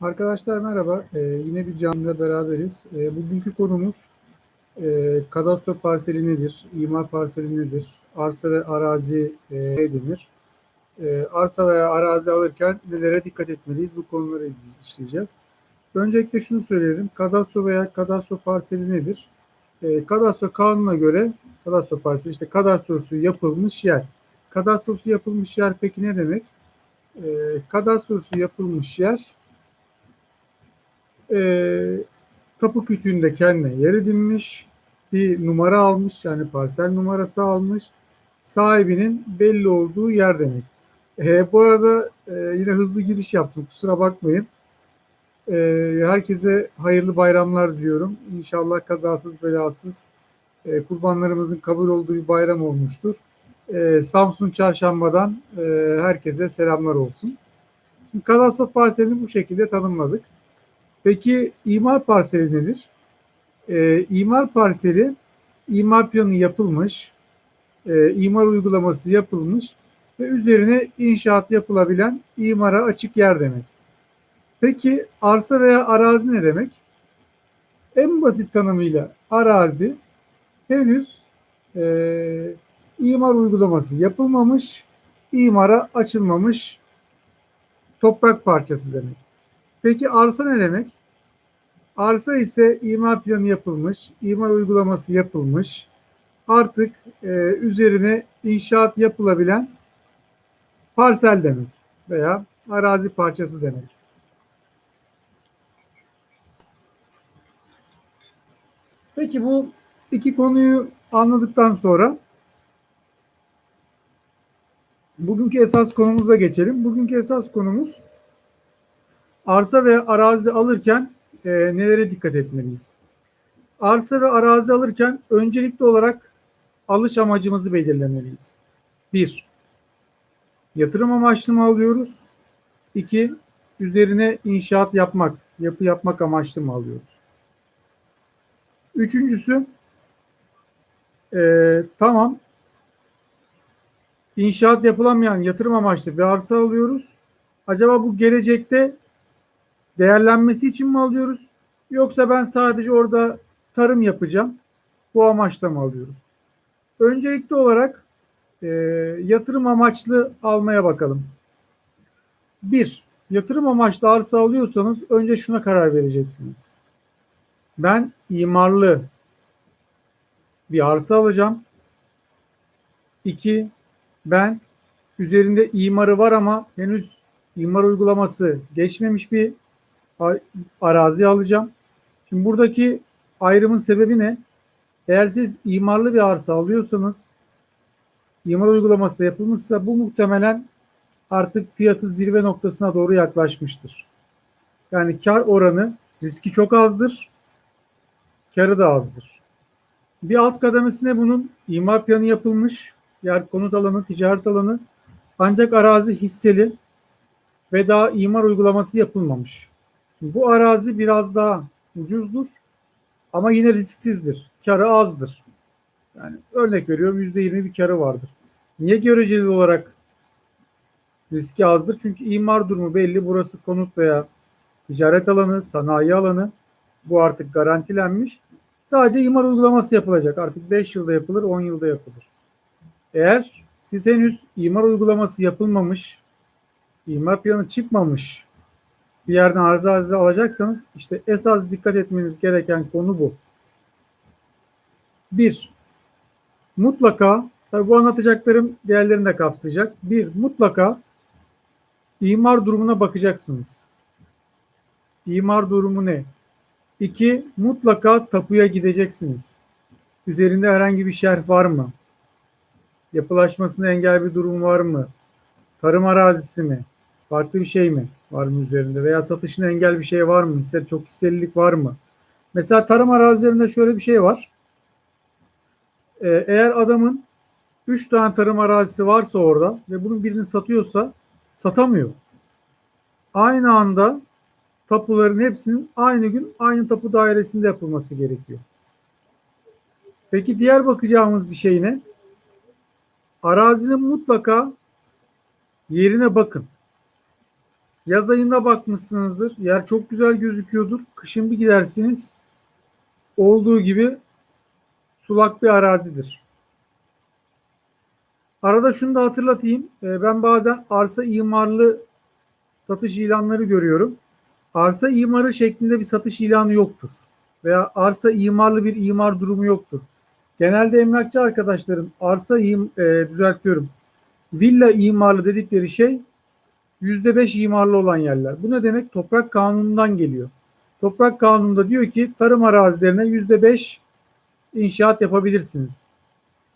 Arkadaşlar merhaba. Ee, yine bir canlıda beraberiz. Ee, bugünkü konumuz e, kadastro parseli nedir? İmar parseli nedir? Arsa ve arazi e, ne denir? E, arsa veya arazi alırken nelere dikkat etmeliyiz? Bu konuları işleyeceğiz. Öncelikle şunu söyleyelim. Kadastro veya kadastro parseli nedir? E, kadastro kanuna göre kadastro parseli işte kadastrosu yapılmış yer. Kadastrosu yapılmış yer peki ne demek? E, kadastrosu yapılmış yer e, tapu kütüğünde kendine yer edinmiş, bir numara almış yani parsel numarası almış, sahibinin belli olduğu yer demek. E, bu arada e, yine hızlı giriş yaptım kusura bakmayın. E, herkese hayırlı bayramlar diliyorum. İnşallah kazasız belasız e, kurbanlarımızın kabul olduğu bir bayram olmuştur. E, Samsun Çarşamba'dan e, herkese selamlar olsun. Şimdi kadastro parselini bu şekilde tanımladık. Peki imar parseli nedir? Ee, imar parseli imar planı yapılmış, e, imar uygulaması yapılmış ve üzerine inşaat yapılabilen imara açık yer demek. Peki arsa veya arazi ne demek? En basit tanımıyla arazi henüz e, imar uygulaması yapılmamış, imara açılmamış toprak parçası demek. Peki arsa ne demek? Arsa ise imar planı yapılmış, imar uygulaması yapılmış, artık e, üzerine inşaat yapılabilen parsel demek veya arazi parçası demek. Peki bu iki konuyu anladıktan sonra bugünkü esas konumuza geçelim. Bugünkü esas konumuz arsa ve arazi alırken e, nelere dikkat etmeliyiz? Arsa ve arazi alırken öncelikli olarak alış amacımızı belirlemeliyiz. Bir, yatırım amaçlı mı alıyoruz? İki, üzerine inşaat yapmak, yapı yapmak amaçlı mı alıyoruz? Üçüncüsü, e, tamam, inşaat yapılamayan yatırım amaçlı bir arsa alıyoruz. Acaba bu gelecekte değerlenmesi için mi alıyoruz? Yoksa ben sadece orada tarım yapacağım. Bu amaçla mı alıyoruz? Öncelikli olarak e, yatırım amaçlı almaya bakalım. Bir, yatırım amaçlı arsa alıyorsanız önce şuna karar vereceksiniz. Ben imarlı bir arsa alacağım. İki, ben üzerinde imarı var ama henüz imar uygulaması geçmemiş bir arazi alacağım. Şimdi buradaki ayrımın sebebi ne? Eğer siz imarlı bir arsa alıyorsanız imar uygulaması da yapılmışsa bu muhtemelen artık fiyatı zirve noktasına doğru yaklaşmıştır. Yani kar oranı riski çok azdır. Karı da azdır. Bir alt kademesine bunun imar planı yapılmış. Yer konut alanı, ticaret alanı ancak arazi hisseli ve daha imar uygulaması yapılmamış. Bu arazi biraz daha ucuzdur ama yine risksizdir. Karı azdır. Yani örnek veriyorum yüzde yirmi bir karı vardır. Niye göreceli olarak riski azdır? Çünkü imar durumu belli. Burası konut veya ticaret alanı, sanayi alanı. Bu artık garantilenmiş. Sadece imar uygulaması yapılacak. Artık 5 yılda yapılır, 10 yılda yapılır. Eğer siz henüz imar uygulaması yapılmamış, imar planı çıkmamış bir yerden arıza arıza alacaksanız işte esas dikkat etmeniz gereken konu bu. Bir, mutlaka, tabi bu anlatacaklarım diğerlerini de kapsayacak. Bir, mutlaka imar durumuna bakacaksınız. İmar durumu ne? İki, mutlaka tapuya gideceksiniz. Üzerinde herhangi bir şerh var mı? Yapılaşmasına engel bir durum var mı? Tarım arazisi mi? Farklı bir şey mi var mı üzerinde? Veya satışına engel bir şey var mı? Hisse, çok hisselilik var mı? Mesela tarım arazilerinde şöyle bir şey var. Ee, eğer adamın 3 tane tarım arazisi varsa orada ve bunun birini satıyorsa satamıyor. Aynı anda tapuların hepsinin aynı gün aynı tapu dairesinde yapılması gerekiyor. Peki diğer bakacağımız bir şey ne? Arazinin mutlaka yerine bakın. Yaz ayında bakmışsınızdır. Yer çok güzel gözüküyordur. Kışın bir gidersiniz. Olduğu gibi sulak bir arazidir. Arada şunu da hatırlatayım. Ee, Ben bazen arsa imarlı satış ilanları görüyorum. Arsa imarı şeklinde bir satış ilanı yoktur. Veya arsa imarlı bir imar durumu yoktur. Genelde emlakçı arkadaşlarım arsa im, e, düzeltiyorum. Villa imarlı dedikleri şey %5 imarlı olan yerler. Bu ne demek? Toprak kanunundan geliyor. Toprak kanununda diyor ki tarım arazilerine %5 inşaat yapabilirsiniz.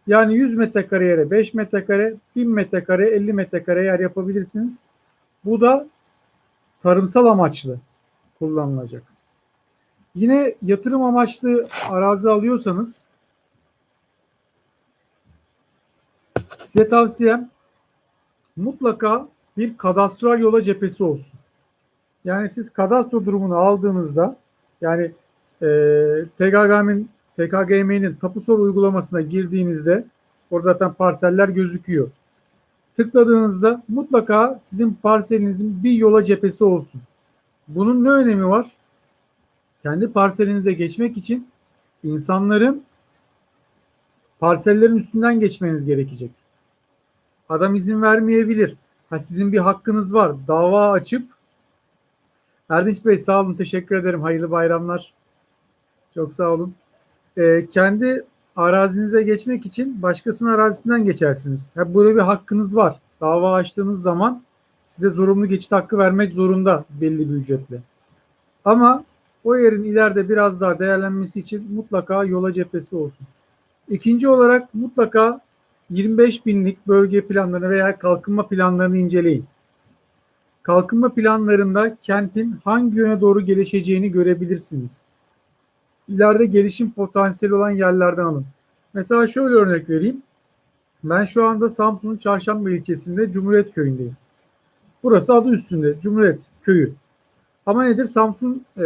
Yani 100 metrekare yere 5 metrekare, 1000 metrekare, 50 metrekare yer yapabilirsiniz. Bu da tarımsal amaçlı kullanılacak. Yine yatırım amaçlı arazi alıyorsanız size tavsiyem mutlaka bir kadastral yola cephesi olsun. Yani siz kadastro durumunu aldığınızda yani e, TKGM'nin TKGM'nin tapusol uygulamasına girdiğinizde orada zaten parseller gözüküyor. Tıkladığınızda mutlaka sizin parselinizin bir yola cephesi olsun. Bunun ne önemi var? Kendi parselinize geçmek için insanların parsellerin üstünden geçmeniz gerekecek. Adam izin vermeyebilir. Ha sizin bir hakkınız var. Dava açıp Erdinç Bey sağ olun teşekkür ederim. Hayırlı bayramlar. Çok sağ olun. Ee, kendi arazinize geçmek için başkasının arazisinden geçersiniz. Ha, böyle bir hakkınız var. Dava açtığınız zaman size zorunlu geçit hakkı vermek zorunda belli bir ücretle. Ama o yerin ileride biraz daha değerlenmesi için mutlaka yola cephesi olsun. İkinci olarak mutlaka 25 binlik bölge planlarını veya kalkınma planlarını inceleyin. Kalkınma planlarında kentin hangi yöne doğru gelişeceğini görebilirsiniz. İleride gelişim potansiyeli olan yerlerden alın. Mesela şöyle örnek vereyim. Ben şu anda Samsun'un Çarşamba ilçesinde Cumhuriyet Köyü'ndeyim. Burası adı üstünde Cumhuriyet Köyü. Ama nedir? Samsun e,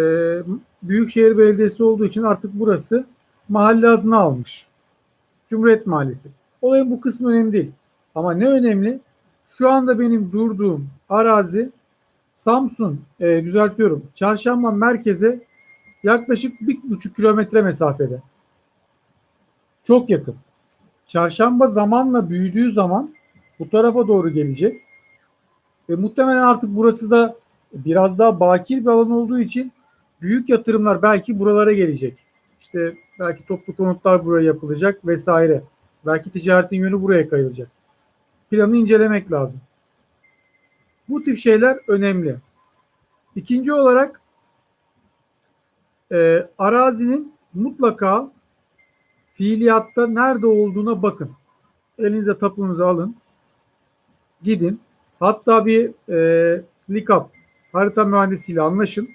Büyükşehir Belediyesi olduğu için artık burası mahalle adını almış. Cumhuriyet Mahallesi. Olayın bu kısmı önemli değil. Ama ne önemli? Şu anda benim durduğum arazi Samsun, e, düzeltiyorum, Çarşamba merkeze yaklaşık bir buçuk kilometre mesafede. Çok yakın. Çarşamba zamanla büyüdüğü zaman bu tarafa doğru gelecek. Ve muhtemelen artık burası da biraz daha bakir bir alan olduğu için büyük yatırımlar belki buralara gelecek. İşte belki toplu konutlar buraya yapılacak vesaire. Belki ticaretin yönü buraya kayılacak. Planı incelemek lazım. Bu tip şeyler önemli. İkinci olarak e, arazinin mutlaka fiiliyatta nerede olduğuna bakın. Elinize tapunuzu alın. Gidin. Hatta bir e, LİKAP harita mühendisiyle anlaşın.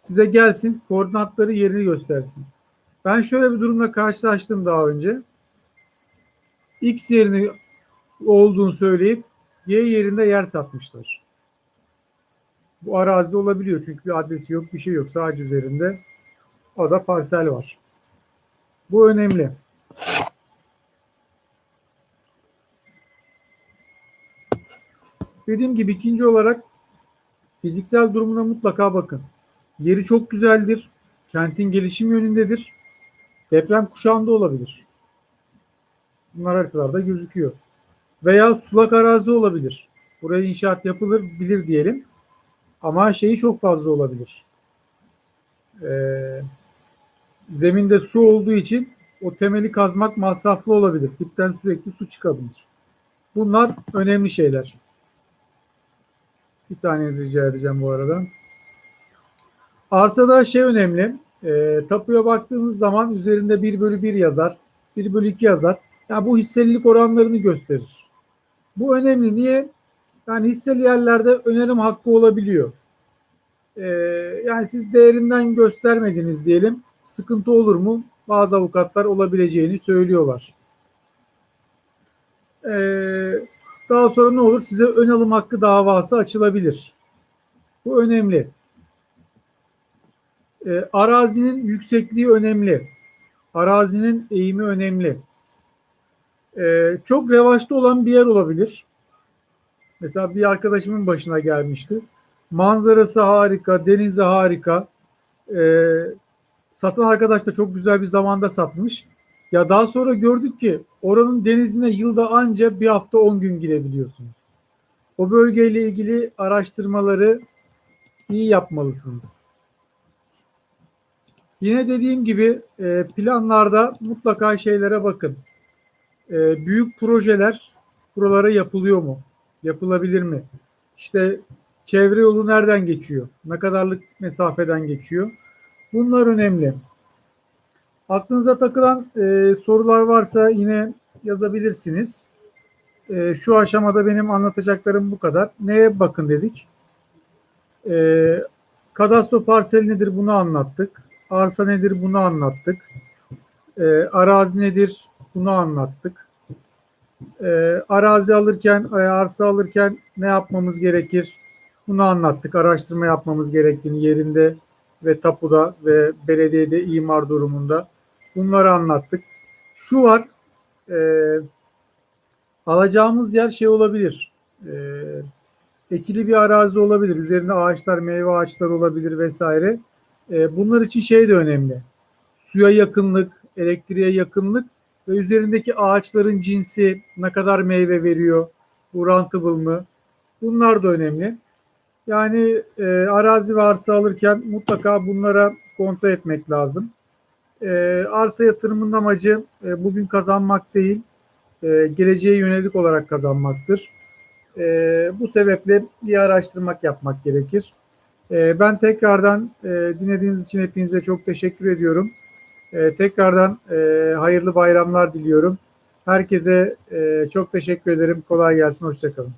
Size gelsin koordinatları yerini göstersin. Ben şöyle bir durumla karşılaştım daha önce. X yerini olduğunu söyleyip Y yerinde yer satmışlar. Bu arazide olabiliyor çünkü bir adresi yok, bir şey yok. Sadece üzerinde o da parsel var. Bu önemli. Dediğim gibi ikinci olarak fiziksel durumuna mutlaka bakın. Yeri çok güzeldir. Kentin gelişim yönündedir. Deprem kuşağında olabilir. Bunlar haritalarda gözüküyor. Veya sulak arazi olabilir. Buraya inşaat yapılır bilir diyelim. Ama şeyi çok fazla olabilir. Ee, zeminde su olduğu için o temeli kazmak masraflı olabilir. Dipten sürekli su çıkabilir. Bunlar önemli şeyler. Bir saniye rica edeceğim bu arada. Arsada şey önemli. E, tapuya baktığınız zaman üzerinde 1 bölü 1 yazar. 1 bölü 2 yazar. Yani bu hisselilik oranlarını gösterir. Bu önemli. Niye? Yani hisseli yerlerde önerim hakkı olabiliyor. E, yani siz değerinden göstermediniz diyelim. Sıkıntı olur mu? Bazı avukatlar olabileceğini söylüyorlar. Ee, daha sonra ne olur? Size ön alım hakkı davası açılabilir. Bu önemli. Ee, arazinin yüksekliği önemli. Arazinin eğimi önemli. Ee, çok revaçta olan bir yer olabilir. Mesela bir arkadaşımın başına gelmişti. Manzarası harika, denizi harika. Ee, satan arkadaş da çok güzel bir zamanda satmış. Ya daha sonra gördük ki oranın denizine yılda anca bir hafta 10 gün girebiliyorsunuz. O bölgeyle ilgili araştırmaları iyi yapmalısınız. Yine dediğim gibi e, planlarda mutlaka şeylere bakın. E, büyük projeler buralara yapılıyor mu? Yapılabilir mi? İşte çevre yolu nereden geçiyor? Ne kadarlık mesafeden geçiyor? Bunlar önemli. Aklınıza takılan e, sorular varsa yine yazabilirsiniz. E, şu aşamada benim anlatacaklarım bu kadar. Neye bakın dedik? E, kadastro parseli nedir bunu anlattık. Arsa nedir bunu anlattık. E, arazi nedir bunu anlattık. E, arazi alırken, e, arsa alırken ne yapmamız gerekir? Bunu anlattık. Araştırma yapmamız gerektiğini yerinde ve tapuda ve belediyede imar durumunda. Bunları anlattık. Şu var, e, alacağımız yer şey olabilir. E, ekili bir arazi olabilir. Üzerinde ağaçlar, meyve ağaçları olabilir vesaire. E, bunlar için şey de önemli. Suya yakınlık, elektriğe yakınlık ve üzerindeki ağaçların cinsi ne kadar meyve veriyor, bu rentable mı? Bunlar da önemli. Yani e, arazi ve arsa alırken mutlaka bunlara kontrol etmek lazım. E, arsa yatırımının amacı e, bugün kazanmak değil, e, geleceğe yönelik olarak kazanmaktır. E, bu sebeple bir araştırmak yapmak gerekir. E, ben tekrardan e, dinlediğiniz için hepinize çok teşekkür ediyorum. E, tekrardan e, hayırlı bayramlar diliyorum. Herkese e, çok teşekkür ederim. Kolay gelsin. Hoşçakalın.